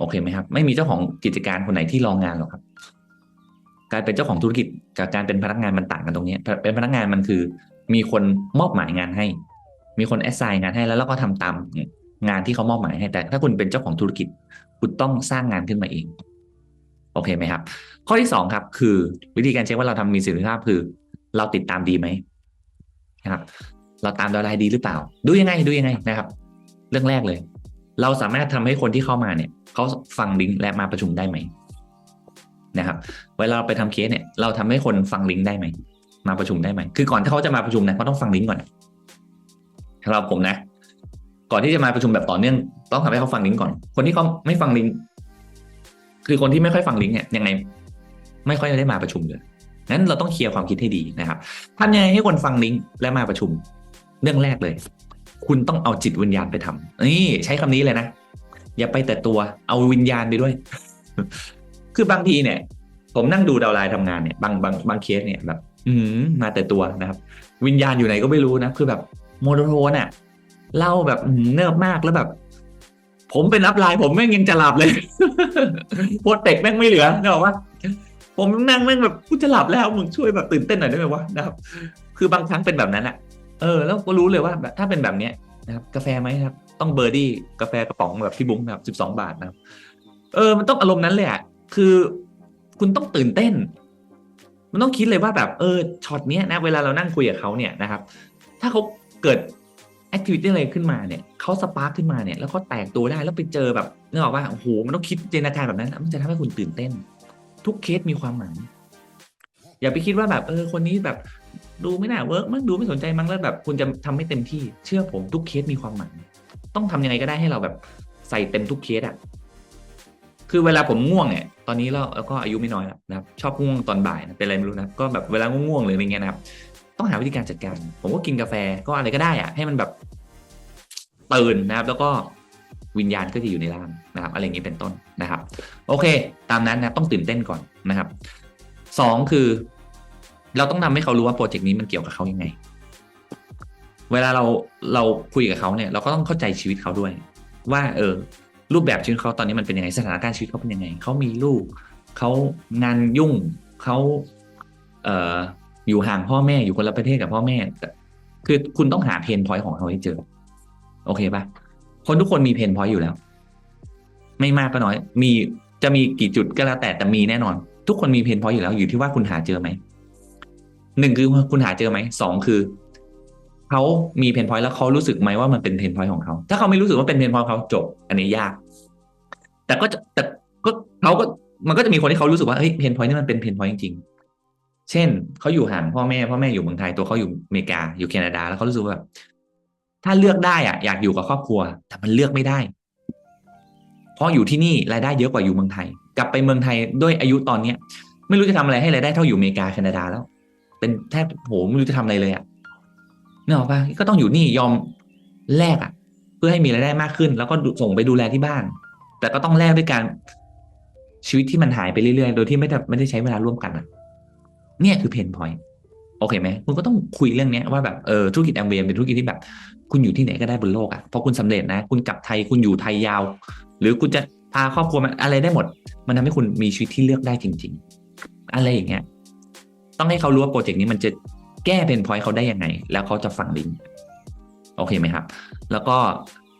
โอเคไหมครับ ไม่มีเจ้าของกิจการคนไหนที่รองงานหรอกครับ การเป็นเจ้าของธุรกิจกับการเป็นพนักงานมันต่างกันตรงนี้ เป็นพนักงานมันคือ มีคนมอบหมายงานให้ มีคนแอสไซน์งานให้แล้วเราก็ทำตามงานที่เขามอบหมายให้ แต่ถ้าคุณเป็นเจ้าของธุรกิจ คุณต้องสร้างงานขึ้นมาเอง โอเคไหมครับ ข้อที่สองครับ คือวิธีการเช็คว่าเราทำมีสิทธิภาพคือ เราติดตามดีไหมนะครับ เราตามดาวไลน์ดีหรือเปล่า ดูยังไงดูยังไงนะครับ เรื่องแรกเลย เราสามารถทำให้คนที่เข้ามาเนี่ยเขาฟังลิงก์และมาประชุมได้ไหมนะครับ เวลาเราไปทำเคสเนี่ย เราทำให้คนฟังลิงก์ได้ไหมมาประชุมได้ไหมคือก่อนที่เขาจะมาประชุมนะเขาต้องฟังลิงก์ก่อนสำหรับผมนะ ก่อนที่จะมาประชุมแบบต่อเนื่อง ต้องทำให้เขาฟังลิงก์ก่อน คนที่เขาไม่ฟังลิงก์คือคนที่ไม่ค่อยฟังลิงก์เนี่ยยังไง ไม่ค่อยได้มาประชุมเลยงั้นเราต้องเคลียร์ความคิดให้ดีนะครับทำยังไงให้คนฟังลิงก์และมาประชุม เรื่องแรกเลย คุณต้องเอาจิตวิญญาณไปทำนี่ใช้คำนี้เลยนะ อย่าไปแต่ตัวเอาวิญญาณไปด้วย คือบางทีเนี่ย ผมนั่งดูดาวไลน์ทำงานเนี่ยบางบางบางเคสเนี่ยแบบ อืมมาแต่ตัวนะครับ วิญญาณอยู่ไหนก็ไม่รู้นะคือแบบโมโนโทนอะเล่าแบบเนิบมากแล้วแบบ ผมเป็นอัพไลน์ผมแม่งยังจะหลับเลยโปรเทคแม่งไม่เหลือนึกออกปะผมนั่งแม่งแบบกูจะหลับแล้วมึงช่วยแบบตื่นเต้นหน่อยได้ไหมวะนะครับ คือบางครั้งเป็นแบบนั้นอะ เออ แล้วก็รู้เลยว่าแบบถ้าเป็นแบบเนี้ยนะครับ กาแฟไหมครับ ต้องเบอร์ดี้กาแฟกระป๋องแบบพี่บุ้งนะครับสิบสองบาทนะครับ เออ มันต้องอารมณ์นั้นเลยอะคือคุณต้องตื่นเต้น มันต้องคิดเลยว่าแบบเออช็อตเนี้ยนะ เวลาเรานั่งคุยกับเขาเนี่ยนะครับ ถ้าเขาเกิดแอคทิวิตี้อะไรขึ้นมาเนี่ยเขาสปาร์คขึ้นมาเนี่ยแล้วเขาแตกตัวได้แล้วไปเจอแบบนึกออกว่าโอ้โหมันต้องคิดจินตนาการแบบนั้น มันจะทำให้คุณตื่นเต้น ทุกเคสมีความหมาย อย่าไปคิดว่าแบบเออคนนี้แบบดูไม่น่าเวิร์กมั้งดูไม่สนใจมั้งแล้วแบบ คุณจะทำไม่เต็มที่เชื่อผมทุกเคสมีความหมายต้องทำยังไงก็ได้ให้เราแบบใส่เต็มทุกเคสอะคือเวลาผมง่วงเนี่ยตอนนี้เราแล้วก็อายุไม่น้อยแล้วนะครับชอบง่วงตอนบ่ายนะเป็นอะไรไม่รู้นะก็แบบเวลาง่วงๆหรืออะไรเงี้ยนะครับต้องหาวิธีการจัดการ ผมก็กินกาแฟก็อะไรก็ได้อะให้มันแบบตื่นนะครับ แล้วก็วิญญาณก็จะอยู่ในร่างนะครับอะไรอย่างนี้เป็นต้นนะครับ โอเค ตามนั้นนะต้องตื่นเต้นก่อนนะครับสองคือ เราต้องทำให้เขารู้ว่าโปรเจกต์นี้มันเกี่ยวกับเขายังไง เวลาเราเราคุยกับเขาเนี่ย เราก็ต้องเข้าใจชีวิตเขาด้วย ว่า เออ รูปแบบชีวิตเขาตอนนี้มันเป็นยังไงสถานการณ์ชีวิตเขาเป็นยังไงเขามีลูกเขางานยุ่งเขาเอ่ออยู่ห่างพ่อแม่อยู่คนละประเทศกับพ่อแม่คือคุณต้องหาเพนพอยต์ของเขาให้เจอ โอเคปะคนทุกคนมีเพนพอยต์อยู่แล้ว ไม่มากก็น้อย มีจะมีกี่จุดก็แล้วแต่แต่มีแน่นอน ทุกคนมีเพนพอยต์อยู่แล้วอยู่ที่ว่าคุณหาเจอไหม หนึ่งคือคุณหาเจอไหมสองคือเขามีเพนพอยต์แล้วเขารู้สึกไหมว่ามันเป็นเพนพอยต์ของเขาถ้าเขาไม่รู้สึกว่าเป็นเพนพอยต์เขาจบ อันนี้ยาก แต่ก็จะแต่ก็เขาก็มันก็จะมีคนที่เขารู้สึกว่าเฮ้ยเพนพอยต์นี่มันเป็นเพนพอยต์จริงๆ เช่นเขาอยู่ห่างพ่อแม่พ่อแม่อยู่เมืองไทยตัวเขาอยู่อเมริกาอยู่แคนาดา แล้วเขารู้สึกว่าแบบถ้าเลือกได้อะอยากอยู่กับครอบครัว แต่มันเลือกไม่ได้ เพราะอยู่ที่นี่รายได้เยอะกว่าอยู่เมืองไทย กลับไปเมืองไทยด้วยอายุตอนเนี้ย ไม่รู้จะทำอะไรให้รายได้เท่าอยู่อเมริกาแคนาดาแล้ว เป็นแทบโหไม่รู้จะทำอะไรเลยอะเนอะปะก็ต้องอยู่นี่ยอมแลกอะ เพื่อให้มีรายได้มากขึ้น แล้วก็ส่งไปดูแลที่บ้าน แต่ก็ต้องแลกด้วยการชีวิตที่มันหายไปเรื่อยๆ โดยที่ไม่ได้ไม่ได้ใช้เวลาร่วมกันอะ เนี่ยคือเพนพอยต์โอเคไหมคุณก็ต้องคุยเรื่องนี้ว่าแบบเออธุรกิจแอมเวย์เป็นธุรกิจที่แบบ คุณอยู่ที่ไหนก็ได้บนโลกอะพอคุณสำเร็จนะ คุณกลับไทยคุณอยู่ไทยยาว หรือคุณจะพาครอบครัวมันอะไรได้หมด มันทำให้คุณมีชีวิตที่เลือกได้จริง ๆ อะไรอย่างเงี้ย ต้องให้เขารู้ว่าโปรเจกต์นี้มันจะแก้เพนพอยต์เขาได้ยังไง แล้วเขาจะฟังลิงโอเคไหมครับ แล้วก็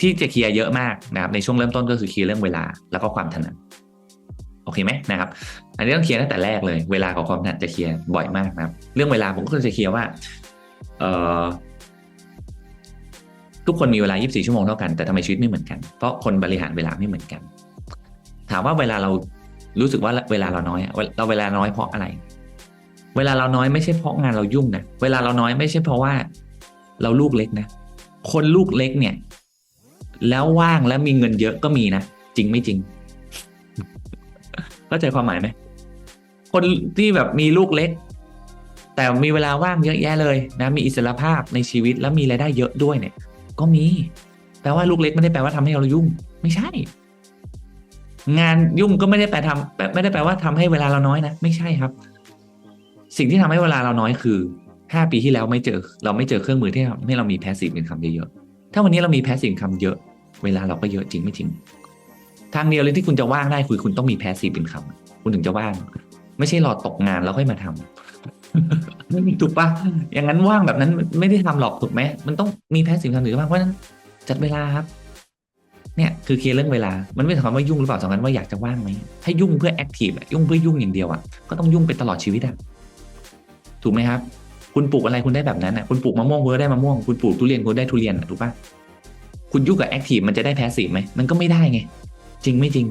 ที่จะเคลียร์เยอะมากนะครับในช่วงเริ่มต้นก็คือเคลียร์เรื่องเวลาแล้วก็ความถนัดโอเคไหมนะครับ อันนี้ต้องเคลียร์ตั้งแต่แรกเลย เวลากับความถนัดจะเคลียร์บ่อยมากนะครับ เรื่องเวลาผมก็จะเคลียร์ว่าเอ่อทุกคนมีเวลา 24 ชั่วโมงเท่ากัน แต่ทำไมชีวิตไม่เหมือนกัน เพราะคนบริหารเวลาไม่เหมือนกัน ถามว่าเวลาเรารู้สึกว่าเวลาเราน้อยเราเวลาน้อยเพราะอะไร เวลาเราน้อยไม่ใช่เพราะงานเรายุ่งนะเวลาเราน้อยไม่ใช่เพราะว่า เราลูกเล็กนะคนลูกเล็กเนี่ย แล้วว่างแล้วมีเงินเยอะก็มีนะจริงไม่จริงเข้าใจความหมายไหมคนที่แบบมีลูกเล็ก แต่มีเวลาว่างเยอะแยะเลยนะมีอิสระภาพในชีวิตแล้วมีรายได้เยอะด้วยเนี่ย ก็มีแปลว่าลูกเล็กไม่ได้แปลว่าทำให้เรายุ่ง ไม่ใช่ งานยุ่งก็ไม่ได้แปลทำไม่ได้แปลว่าทำให้เวลาเราน้อยนะไม่ใช่ครับ สิ่งที่ทำให้เวลาเราน้อยคือห้าปีที่แล้วไม่เจอ เราไม่เจอเครื่องมือที่ทำให้เรามีแพสซีฟอินคัมเยอะๆถ้าวันนี้เรามีแพสซีฟอินคัมเยอะ เวลาเราก็เยอะจริงไม่จริง ทางเดียวเลยที่คุณจะว่างได้คือคุณต้องมีแพสซีฟอินคัมคุณถึงจะว่าง ไม่ใช่รอตกงานแล้วค่อยมาทำถูกปะอย่างนั้นว่างแบบนั้นไม่ได้ทำหรอกถูกไหมมันต้องมีแพสซีฟอินคัมถึงจะว่างเพราะฉะนั้นจัดเวลาครับ เนี่ยคือเคลียร์เรื่องเวลา มันไม่ใช่คำว่ายุ่งหรือเปล่าสำคัญว่าอยากจะว่างไหมถ้ายุ่งเพื่อแอคทีฟอะยุ่งเพื่อยุ่งอย่างเดียวอะก็ต้องยุ่งไปตลอดชีวิตอะ ถูกไหมครับ คุณปลูกอะไรคุณได้แบบนั้นอะคุณปลูกมะม่วงคุณก็ได้มะม่วงคุณปลูกทุเรียนคุณได้ทุเรียนอะถูกปะคุณยุ่งกับแอคทีฟมันจะได้แพสซีฟไหมมันก็ไม่ได้ไง จริงไม่จริง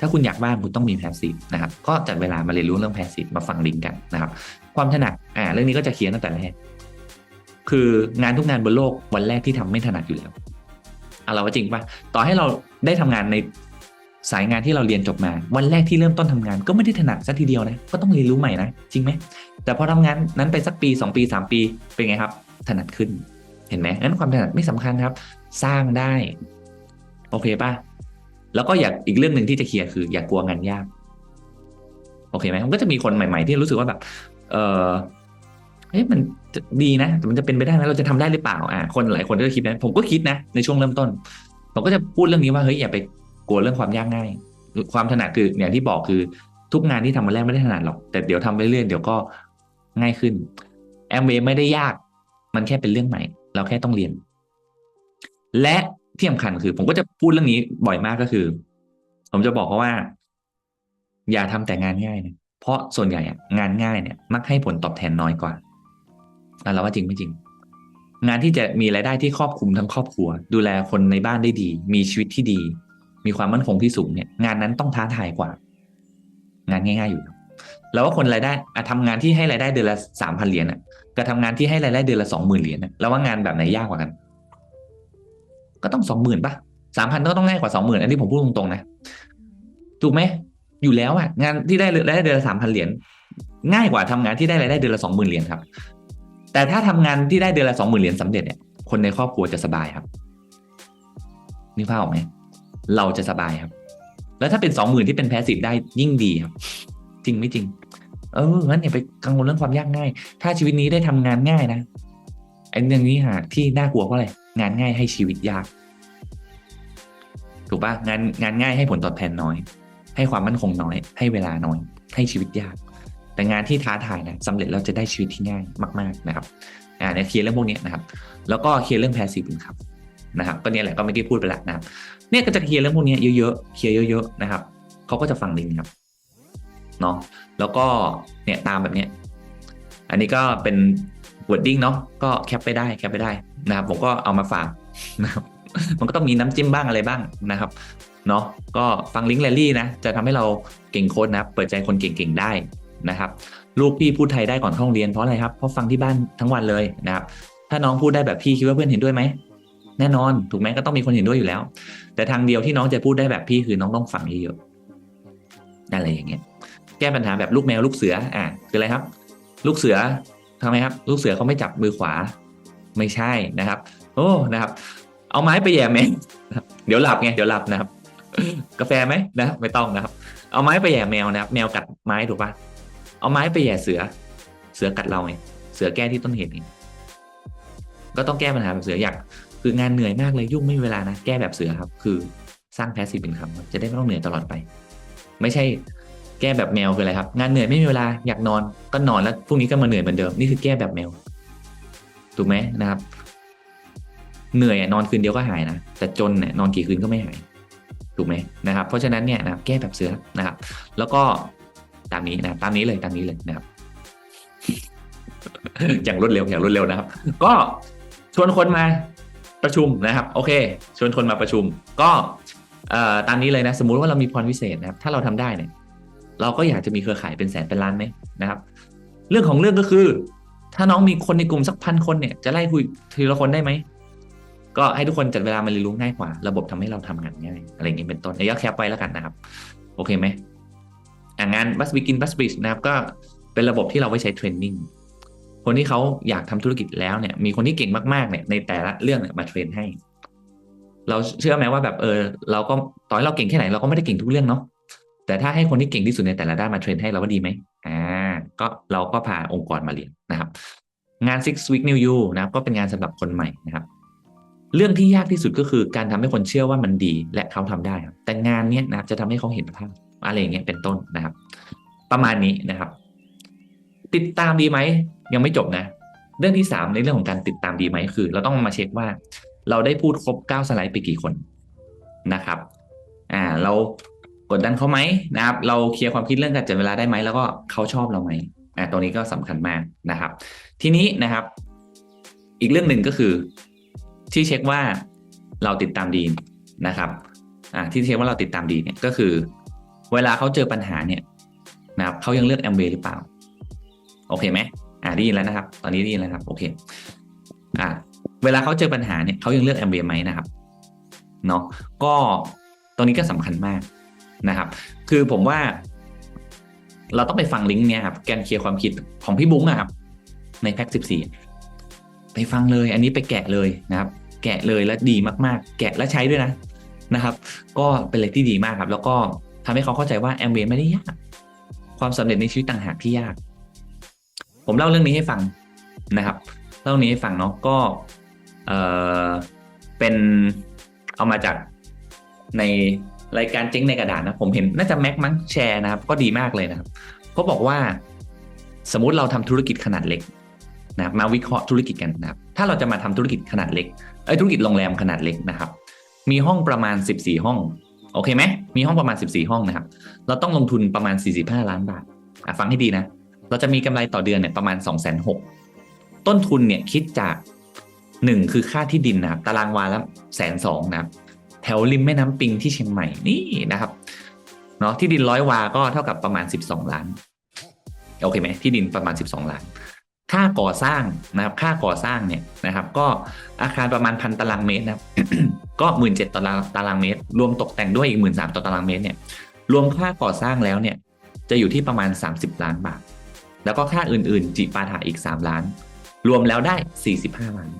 ถ้าคุณอยากว่างคุณต้องมีแพสซีฟนะครับก็จัดเวลามาเรียนรู้เรื่องแพสซีฟมาฟังลิงก์กันนะครับ ความถนัดอ่าเรื่องนี้ก็จะเคลียร์ตั้งแต่แรกคืองานทุกงานบนโลกวันแรกที่ทำไม่ถนัดอยู่แล้วเอาเราว่าจริงปะต่อให้เราได้ทำงานใน สายงานที่เราเรียนจบมา วันแรกที่เริ่มต้นทำงานก็ไม่ได้ถนัดสักทีเดียวนะ ก็ต้องเรียนรู้ใหม่นะ จริงไหม แต่พอทำงานนั้นไปสักปี 2 ปี 3 ปี เป็นไงครับ ถนัดขึ้น เห็นไหมงั้นความถนัดไม่สำคัญครับ สร้างได้ โอเคป่ะ แล้วก็อยากอีกเรื่องหนึ่งที่จะเคลียร์คือ อย่ากกลัวงานยาก โอเคไหมมันก็จะมีคนใหม่ ๆ ที่รู้สึกว่าแบบ เออเฮ้ยมันดีนะแต่มันจะเป็นไปได้ไหมเราจะทำได้หรือเปล่า อ่า คนหลายคนก็คิดนะ ผมก็คิดนะ ในช่วงเริ่มต้น ผมก็จะพูดเรื่องนี้ว่า เฮ้ย อย่าไป กลัวเรื่องความยากง่าย ความถนัดคืออย่างที่บอกคือทุกงานที่ทำมาแรกไม่ได้ถนัดหรอก แต่เดี๋ยวทำไปเรื่อยๆเดี๋ยวก็ง่ายขึ้นแอมเวไม่ได้ยาก มันแค่เป็นเรื่องใหม่ เราแค่ต้องเรียน และที่สำคัญคือ ผมก็จะพูดเรื่องนี้บ่อยมากก็คือ ผมจะบอกเขาว่า อย่าทำแต่งานง่ายนะเพราะส่วนใหญ่งานง่ายเนี่ย มักให้ผลตอบแทนน้อยกว่าอะเราว่าจริงไม่จริง งานที่จะมีรายได้ที่ครอบคลุมทั้งครอบครัว ดูแลคนในบ้านได้ดี มีชีวิตที่ดี มีความมั่นคงที่สูงเนี่ย งานนั้นต้องท้าทายกว่า งานง่าย ๆอยู่แล้วว่าคนรายได้อะทำงานที่ให้รายได้เดือนละสามพันเหรียญอะกับทำงานที่ให้รายได้เดือนละสองหมื่นเหรียญอะแล้วว่างานแบบไหนยากกว่ากัน ก็ต้องสองหมื่นป่ะสามพันก็ต้องง่ายกว่าสองหมื่นอันนี้ผมพูดตรงๆนะถูกไหมอยู่แล้วอะงานที่ได้รายได้เดือนละสามพันเหรียญง่ายกว่าทำงานที่ได้รายได้เดือนละสองหมื่นเหรียญครับ แต่ถ้าทำงานที่ได้เดือนละสองหมื่นเหรียญสำเร็จเนี่ยคนในครอบครัวจะสบายครับนี่ภาพออกไหม เราจะสบายครับ แล้วถ้าเป็นสองหมื่นที่เป็นแพสซีฟได้ยิ่งดีครับ จริงไม่จริง เอองั้นอย่าไปกังวลเรื่องความยากง่าย ถ้าชีวิตนี้ได้ทำงานง่ายนะไอ้เรื่องนี้หาที่น่ากลัวเพราะอะไรงานง่ายให้ชีวิตยาก ถูกปะงานงานง่ายให้ผลตอบแทนน้อย ให้ความมั่นคงน้อย ให้เวลาน้อย ให้ชีวิตยาก แต่งานที่ท้าทายนะสำเร็จเราจะได้ชีวิตที่ง่ายมาก ๆนะครับอ่าเนี่ยเคลียร์เรื่องพวกนี้นะครับ แล้วก็เคลียร์เรื่องแพสซีฟอินคัมนะครับก็เนี่ยแหละก็ไม่ได้พูดไปล้วนะครับ เนี่ยก็จะเคลียร์เรื่องพวกนี้เยอะๆเคลียร์เยอะ ๆ นะครับเขาก็จะฟังลิงก์ครับเนาะแล้วก็เนี่ยตามแบบเนี้ยอันนี้ก็เป็น wording เนาะก็แคปไปได้แคปไปได้นะครับผมก็เอามาฝากนะครับมันก็ต้องมีน้ำจิ้มบ้างอะไรบ้างนะครับเนาะก็ฟังลิงก์แรลลี่นะ จะทำให้เราเก่งโค้ดนะเปิดใจคนเก่งๆได้นะครับลูกพี่พูดไทยได้ก่อนเข้าโรงเรียนเพราะอะไรครับเพราะฟังที่บ้านทั้งวันเลยนะครับถ้าน้องพูดได้แบบพี่คิดว่าเพื่อนเห็นด้วยไหม แน่นอนถูกไหมก็ต้องมีคนเห็นด้วยอยู่แล้ว แต่ทางเดียวที่น้องจะพูดได้แบบพี่คือน้องต้องฟังเยอะๆอะไรอย่างเงี้ยแก้ปัญหาแบบลูกแมวลูกเสืออะคืออะไรครับ ลูกเสือทำไมครับ ลูกเสือเขาไม่จับมือขวา ไม่ใช่นะครับ โอ้นะครับ เอาไม้ไปแย่แมวเดี๋ยวหลับไงเดี๋ยวหลับนะครับ กาแฟไหมนะไม่ต้องนะครับ เอาไม้ไปแย่แมวนะครับ แมวกัดไม้ถูกปะเอาไม้ไปแย่เสือ เสือกัดเราไงเสือแก้ที่ต้นเหตุไงก็ต้องแก้ปัญหาแบบเสืออยาก คืองานเหนื่อยมากเลยยุ่งไม่มีเวลานะแก้แบบเสือครับ คือสร้างแพสซีฟเป็นคำจะได้ไม่ต้องเหนื่อยตลอดไป ไม่ใช่แก้แบบแมวคืออะไรครับ งานเหนื่อยไม่มีเวลาอยากนอนก็นอนแล้วพรุ่งนี้ก็มาเหนื่อยเหมือนเดิมนี่คือแก้แบบแมวถูกไหมนะครับ เหนื่อยนอนคืนเดียวก็หายนะแต่จนเนี่ยนอนกี่คืนก็ไม่หายถูกไหมนะครับ เพราะฉะนั้นเนี่ยนะแก้แบบเสือนะครับ แล้วก็ตามนี้นะตามนี้เลยตามนี้เลยนะครับอย่างรวดเร็วอย่างรวดเร็วนะครับ ก็ชวนคนมา ประชุมนะครับ โอเค ชวนคนมาประชุม ก็เอ่อตามนี้เลยนะ สมมุติว่าเรามีพรพิเศษนะครับ ถ้าเราทำได้เนี่ย เราก็อยากจะมีเครือข่ายเป็นแสนเป็นล้านไหมนะครับ เรื่องของเรื่องก็คือ ถ้าน้องมีคนในกลุ่มสักพันคนเนี่ย จะไล่คุยทีละคนได้ไหม ก็ให้ทุกคนจัดเวลามาเรียนรู้ง่ายกว่า ระบบทำให้เราทำงานง่าย อะไรอย่างนี้เป็นต้นระยะแคปไว้แล้วกันนะครับ โอเคไหมงานบัสบิกินบัสบิชนะครับ ก็เป็นระบบที่เราไว้ใช้เทรนนิ่ง คนที่เขาอยากทำธุรกิจแล้วเนี่ย มีคนที่เก่งมากๆเนี่ยในแต่ละเรื่องเนี่ยมาเทรนให้ เราเชื่อไหมว่าแบบเออ เราก็ตอให้เราเก่งแค่ไหนเราก็ไม่ได้เก่งทุกเรื่องเนาะแต่ถ้าให้คนที่เก่งที่สุดในแต่ละด้านมาเทรนให้เราก็ดีไหมอ่า ก็เราก็พาองค์กรมาเรียนนะครับ งาน six week new you นะครับ ก็เป็นงานสำหรับคนใหม่นะครับ เรื่องที่ยากที่สุดก็คือการทำให้คนเชื่อว่ามันดีและเขาทำได้ครับแต่งานเนี้ยนะครับจะทำให้เขาเห็นภาพอะไรอย่างเงี้ยเป็นต้นนะครับ ประมาณนี้นะครับ ติดตามดีไหม ยังไม่จบนะ เรื่องที่สามในเรื่องของการติดตามดีไหมคือ เราต้องมาเช็คว่า เราได้พูดครบเก้าสไลด์ไปกี่คนนะครับอ่าเรากดดันเขาไหมนะครับ เราเคลียร์ความคิดเรื่องการจัดเวลาได้ไหมแล้วก็เขาชอบเราไหมอ่าตรงนี้ก็สำคัญมากนะครับ ทีนี้นะครับ อีกเรื่องหนึ่งก็คือ ที่เช็คว่าเราติดตามดีนะครับอ่าที่เช็คว่าเราติดตามดีเนี่ยก็คือ เวลาเขาเจอปัญหาเนี่ยนะครับเขายังเลือกแอมเบหรือเปล่า โอเคไหมอ่าได้ยินแล้วนะครับ ตอนนี้ได้ยินแล้วครับ โอเค อ่าเวลาเขาเจอปัญหาเนี่ยเขายังเลือกแอมเบไหมนะครับเนาะก็ตรงนี้ก็สำคัญมากนะครับ คือผมว่า เราต้องไปฟังลิงก์เนี่ยครับแกนเคลียร์ความคิดของพี่บุ้งอะครับ ในแพ็กสิบสี่ไปฟังเลย อันนี้ไปแกะเลยนะครับ แกะเลยและดีมากๆ แกะและใช้ด้วยนะนะครับ ก็เป็นอะไรที่ดีมากครับ แล้วก็ทำให้เขาเข้าใจว่าแอมเบไม่ได้ยาก ความสำเร็จในชีวิตต่างหากที่ยาก ผมเล่าเรื่องนี้ให้ฟังนะครับ เล่าเรื่องนี้ให้ฟังเนาะก็เออเป็นเอามาจากในรายการเจ๊งในกระดาษนะผมเห็นน่าจะแม็กมั้งแชร์นะครับ ก็ดีมากเลยนะครับเขาบอกว่าสมมุติเราทำธุรกิจขนาดเล็กนะครับมาวิเคราะห์ธุรกิจกันนะครับ ถ้าเราจะมาทำธุรกิจขนาดเล็กไอ้ธุรกิจโรงแรมขนาดเล็กนะครับ มีห้องประมาณ 14 ห้อง โอเคไหมมีห้องประมาณ 14 ห้องนะครับ เราต้องลงทุนประมาณ 45 ล้านบาทฟังให้ดีนะ เราจะมีกำไรต่อเดือนเนี่ยประมาณ2 6 0 0 0ต้นทุนเนี่ยคิดจาก1คือค่าที่ดินนะครับตารางวาละแสนสองนะครับแถวริมแม่น้ำปิงที่เชียงใหม่นี่นะครับเนาะที่ดินร้อยวาก็เท่ากับประมาณ 12 ล้านโอเคไหมที่ดินประมาณ 12 ล้าน ค่าก่อสร้างนะครับ ค่าก่อสร้างเนี่ยนะครับ ก็อาคารประมาณพันตารางเมตรนะครับ ก็หมื่นเจ็ดตารางตารางเมตร รวมตกแต่งด้วยอีกหมื่นสามต่อตารางเมตรเนี่ย รวมค่าก่อสร้างแล้วเนี่ย จะอยู่ที่ประมาณ 30 ล้านบาท แล้วก็ค่าอื่นๆ จิปาถะอีก 3 ล้าน รวมแล้วได้ 45 ล้าน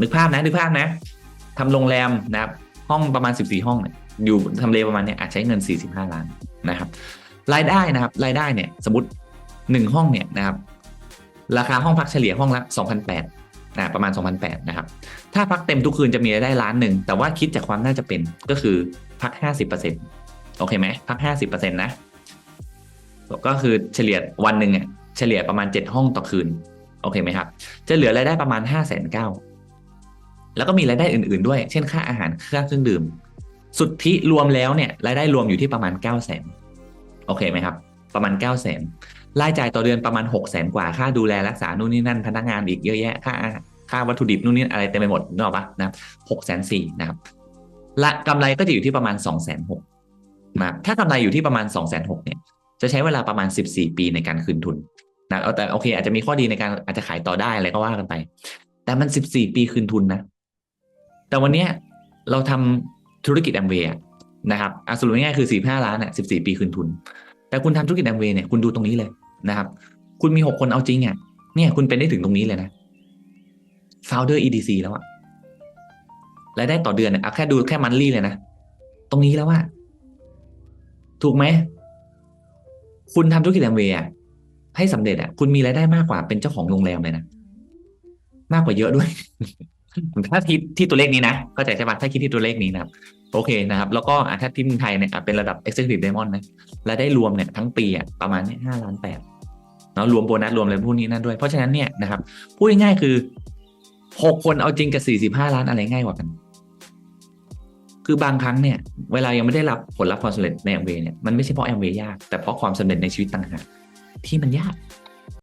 นึกภาพนะ นึกภาพนะทำโรงแรมนะครับ ห้องประมาณ 14 ห้อง อยู่ทำเลประมาณเนี้ยอาจใช้เงิน 45 ล้านนะครับ รายได้นะครับ รายได้เนี่ย สมมติ 1 ห้องเนี่ยนะครับ ราคาห้องพักเฉลี่ยห้องละ 2,800นะประมาณ2,800นะครับ ถ้าพักเต็มทุกคืนจะมีรายได้ล้านหนึ่ง แต่ว่าคิดจากความน่าจะเป็นก็คือพัก 50%โอเคไหมพัก 50%นะ ก็คือเฉลี่ยวันหนึ่งเนี่ย เฉลี่ยประมาณ 7 ห้องต่อคืน โอเคไหมครับ จะเหลือรายได้ประมาณ 5 9 0 0 0แล้วก็มีรายได้อื่นๆด้วย เช่นค่าอาหารค่าเครื่องดื่ม สุทธิรวมแล้วเนี่ยรายได้รวมอยู่ที่ประมาณ 9 0 0 0 0 0โอเคไหมครับ ประมาณ 9 0 0 0 0 0รายจ่ายต่อเดือนประมาณ 6 0 0 0 0กว่า ค่าดูแลรักษา นู่นนี่นั่น พนักงานอีกเยอะแยะ ค่าค่าวัตถุดิบนู่นนี่อะไรเต็มไปหมดนึกออกปะนะหกแสนสี่นะครับและกำไรก็จะอยู่ที่ประมาณ2องแสนหกนะถ้ากำไรอยู่ที่ประมาณ2องแสนหกเนี่ย จะใช้เวลาประมาณ14ปีในการคืนทุน นะเอาแต่โอเค อาจจะมีข้อดีในการอาจจะขายต่อได้อะไรก็ว่ากันไป แต่มัน14ปีคืนทุนนะ แต่วันเนี้ยเราทำธุรกิจแอมเวย์นะครับอสรุปง่ายๆคือ45ล้านอะ14ปีคืนทุน แต่คุณทำธุรกิจแอมเวย์เนี่ยคุณดูตรงนี้เลยนะครับ คุณมี6คนเอาจริงอะเนี่ยคุณเป็นได้ถึงตรงนี้เลยนะ founder EDC แล้วอะรายได้ต่อเดือนเนี่ยเอาแค่ดูแค่มันลี่เลยนะ ตรงนี้แล้วว่า ถูกไหม คุณทำธุรกิจแอมเวย์อะ ให้สำเร็จอะคุณมีรายได้มากกว่าเป็นเจ้าของโรงแรมเลยนะมากกว่าเยอะด้วยถ้าคิดที่ตัวเลขนี้นะเข้าใจใช่ปะถ้าคิดที่ตัวเลขนี้นะครับ โอเคนะครับ แล้วก็ถ้าที่เมืองไทยเนี่ยเป็นระดับ Executive Diamond นะรายได้รวมเนี่ยทั้งปีอะประมาณเนี่ยห้าล้านแปดเนาะรวมโบนัสรวมอะไรพวกนี้นั่นด้วย เพราะฉะนั้นเนี่ยนะครับพูดง่ายๆคือหกคนเอาจริงกับสี่สิบห้าล้านอะไรง่ายกว่ากัน คือบางครั้งเนี่ย เวลายังไม่ได้รับผลลัพธ์ความสำเร็จในแอมเวย์เนี่ยมันไม่ใช่เพราะแอมเวย์ยากแต่เพราะความสำเร็จในชีวิตต่างหาก ที่มันยาก